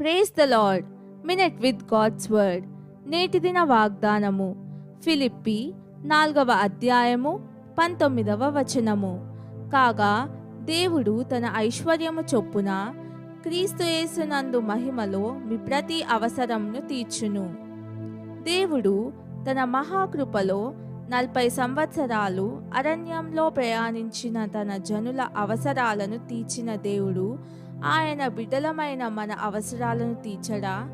Praise the Lord minute with God's word నేటి దిన వాగ్దానము. ఫిలిప్పి నాలుగవ అధ్యాయము పంతొమ్మిదవ వచనము. కాగా దేవుడు తన ఐశ్వర్యము చొప్పున క్రీస్తుయేసునందు మహిమలో మీ ప్రతి అవసరంను తీర్చును. దేవుడు తన మహాకృపలో నలభై సంవత్సరాలు అరణ్యంలో ప్రయాణించిన తన జనుల అవసరాలను తీర్చిన దేవుడు ఆయన బిడ్డలమైన మన అవసరాలను తీర్చడా?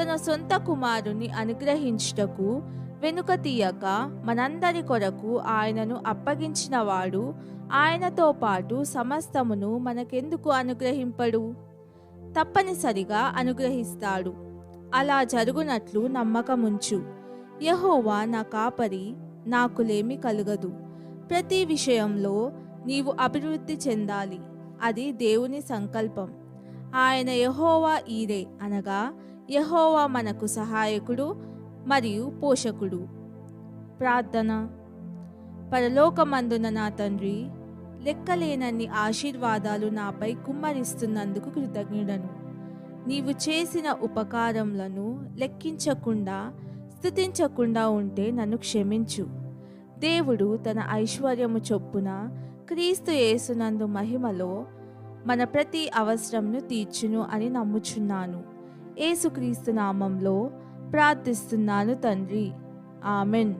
తన సొంత కుమారుని అనుగ్రహించుటకు వెనుక తీయక మనందరి కొరకు ఆయనను అప్పగించినవాడు ఆయనతో పాటు సమస్తమును మనకెందుకు అనుగ్రహింపడు? తప్పనిసరిగా అనుగ్రహిస్తాడు. అలా జరుగునట్లు నమ్మకముంచు. యహోవా నా కాపరి నాకులేమి కలగదు. ప్రతి విషయంలో నీవు అభివృద్ధి చెందాలి. అది దేవుని సంకల్పం. ఆయన యహోవా ఈరే అనగా యహోవా మనకు సహాయకుడు మరియు పోషకుడు. ప్రార్థన. పరలోకమందున నా తండ్రి లెక్కలేనన్ని ఆశీర్వాదాలు నాపై కుమ్మరిస్తున్నందుకు కృతజ్ఞుడను. నీవు చేసిన ఉపకారములను లెక్కించకుండా స్థుతించకుండా ఉంటే నన్ను క్షమించు. దేవుడు తన ఐశ్వర్యము చొప్పున క్రీస్తు యేసునందు మహిమలో మన ప్రతి అవసరంను తీర్చును అని నమ్ముచున్నాను. ఏసుక్రీస్తు నామంలో ప్రార్థిస్తున్నాను తండ్రి. ఆమెన్.